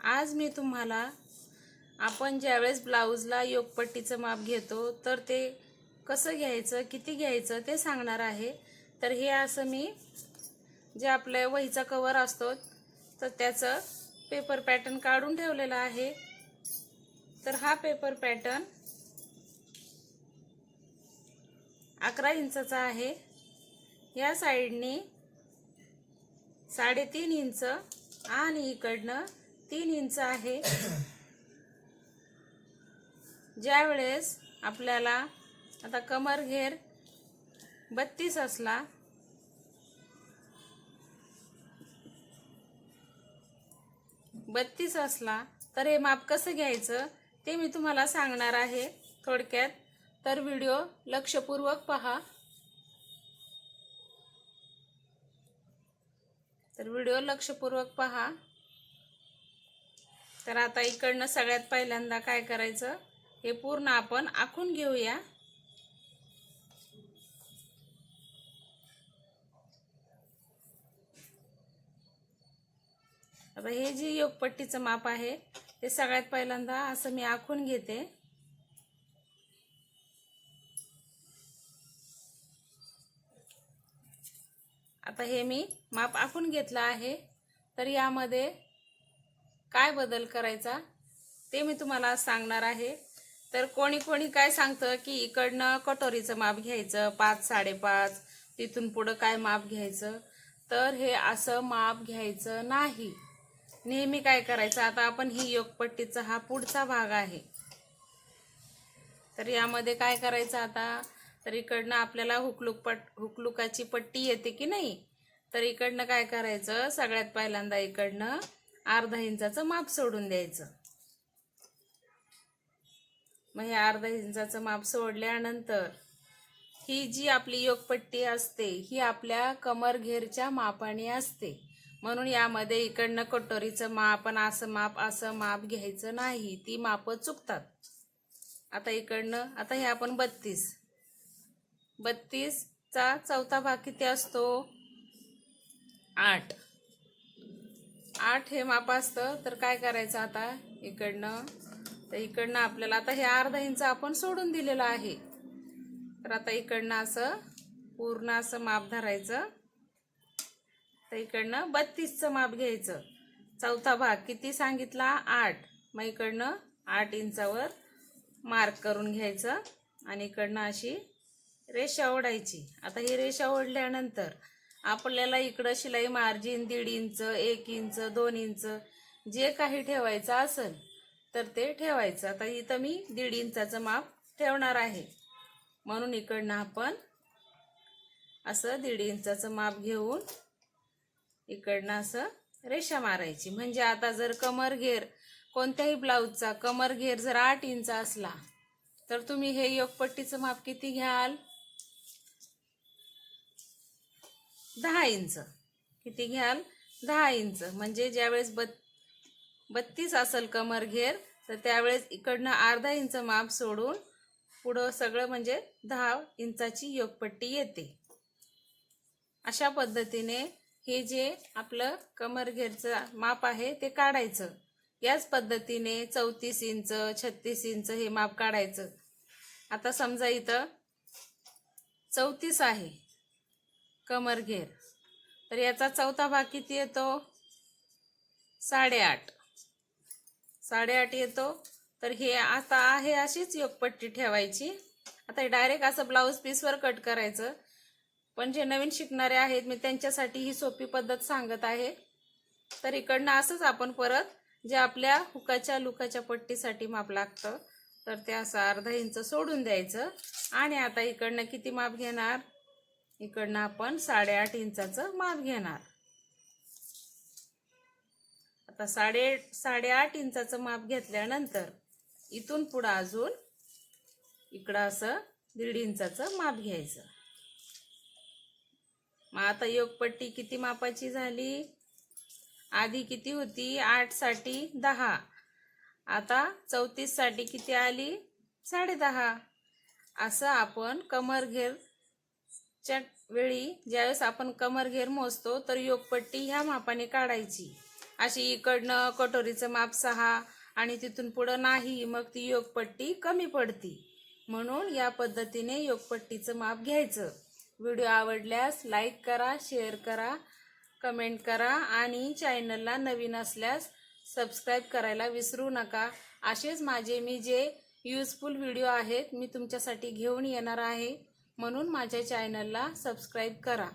आज मी तुम्हाला आपण ज्यावेळेस ब्लाऊजला योगपट्टीचं माप घेतो तर ते कसं घ्यायचं किती घ्यायचं ते सांगणार आहे. तर हे असं मी जे आपल्या वहीचा कवर असतो तर त्याचं पेपर पॅटर्न काढून ठेवलेला आहे. तर हा पेपर पॅटर्न अकरा इंचाचा आहे. या साईडनी साडेतीन इंच आणि इकडनं तीन इंच आहे. ज्यावेळेस आपल्याला आता कमर घेर बत्तीस असला बत्तीस असला तर हे माप कसं घ्यायचं ते मी तुम्हाला सांगणार आहे थोडक्यात. तर व्हिडिओ लक्षपूर्वक पहा. तर व्हिडिओ लक्षपूर्वक पहा. तर आता इकडनं सगळ्यात पहिल्यांदा काय करायचं हे पूर्ण आपण आखून घेऊया. आता हे जी योगपट्टीचं माप आहे ते सगळ्यात पहिल्यांदा असं मी आखून घेते. आता हे मी माप आखून घेतलं आहे. तर यामध्ये काय बदल करायचा ते मी तुम्हाला सांगणार आहे. तर कोणी कोणी काय सांगतं की इकडनं कटोरीचं माप घ्यायचं पाच साडेपाच तिथून पुढं काय माप घ्यायचं? तर हे असं माप घ्यायचं नाही. नेहमी काय करायचं? आता आपण ही योगपट्टीचा हा पुढचा भाग आहे. तर यामध्ये काय करायचं आता? तर इकडनं आपल्याला हुकलूक पट हुकलुकाची पट्टी येते की नाही? तर इकडनं काय करायचं? सगळ्यात पहिल्यांदा इकडनं अर्धा इंचाचं माप सोडून द्यायचं. मग हे अर्धा इंचाचं माप सोडल्यानंतर ही जी आपली योगपट्टी असते ही आपल्या कमर घेरच्या मापाने असते. म्हणून यामध्ये इकडनं कटोरीचं माप आणि असं माप असं माप घ्यायचं नाही. ती मापं चुकतात. आता इकडनं आता हे आपण बत्तीस. बत्तीसचा चौथा भाग किती असतो? आठ. आठ हे माप असतं तर काय करायचं आता? इकडनं. तर इकडनं आपल्याला आता हे अर्धा इंच आपण सोडून दिलेलं आहे. तर आता इकडनं असं पूर्ण असं माप धरायचं. तर इकडनं बत्तीसचं माप घ्यायचं. चौथा भाग किती सांगितला? आठ. मग इकडनं आठ इंचावर मार्क करून घ्यायचं. आणि इकडनं अशी रेषा ओढायची. आता ही रेषा ओढल्यानंतर आपल्याला इकडं शिलाई मार्जिन दीड इंच एक इंच दोन इंच जे काही ठेवायचं असेल तर ते ठेवायचं. आता इथं मी दीड इंचाचं माप ठेवणार आहे. म्हणून इकडनं आपण असं दीड इंचाचं माप घेऊन इकडनं असं रेषा मारायची. म्हणजे आता जर कमर घेर कोणत्याही ब्लाऊजचा कमर घेर जर आठ इंच असला तर तुम्ही हे योगपट्टीचं माप किती घ्याल? दहा इंच. किती घ्याल? दहा इंच. म्हणजे ज्यावेळेस बत बत्तीस असेल कमर घेर तर त्यावेळेस इकडनं अर्धा इंच माप सोडून पुढं सगळं म्हणजे दहा इंचाची योगपट्टी येते. अशा पद्धतीने हे जे आपलं कमर घेरचं माप आहे ते काढायचं. याच पद्धतीने चौतीस इंच छत्तीस इंच हे माप काढायचं. आता समजा इथं चौतीस आहे. कमरघेर. तर याचा चौथा भाग किती येतो? साडेआठ. साडेआठ येतो. तर हे आता आहे अशीच योगपट्टी ठेवायची. आता डायरेक्ट असं ब्लाऊज पीसवर कट करायचं. पण जे नवीन शिकणारे आहेत मी त्यांच्यासाठी ही सोपी पद्धत सांगत आहे. तर इकडनं असंच आपण परत जे आपल्या हुकाच्या लुकाच्या पट्टीसाठी माप लागतं तर ते असं अर्धा इंच सोडून द्यायचं. आणि आता इकडनं किती माप घेणार? इकडनं आपण साडेआठ इंचाचं माप घेणार. आता साडे साडेआठ इंचाचं माप घेतल्यानंतर इथून पुढं अजून इकडं असं दीड इंचाचं माप घ्यायचं. मग आता योगपट्टी किती मापाची झाली? आधी किती होती? आठसाठी दहा. आता चौतीससाठी किती आली? साडे दहा. असं आपण कमर घेर च्या वेळी ज्यावेळेस आपण कमर घेर मोजतो तर योगपट्टी ह्या मापाने काढायची. अशी इकडनं कटोरीचं माप सहा आणि तिथून पुढं नाही मग ती योगपट्टी कमी पडती. म्हणून या पद्धतीने योगपट्टीचं माप घ्यायचं. व्हिडिओ आवडल्यास लाईक करा शेअर करा कमेंट करा आणि चॅनलला नवीन असल्यास सबस्क्राईब करायला विसरू नका. असेच माझे मी जे यूजफुल व्हिडिओ आहेत मी तुमच्यासाठी घेऊन येणार आहे. म्हणून माझ्या चॅनलला सबस्क्राईब करा.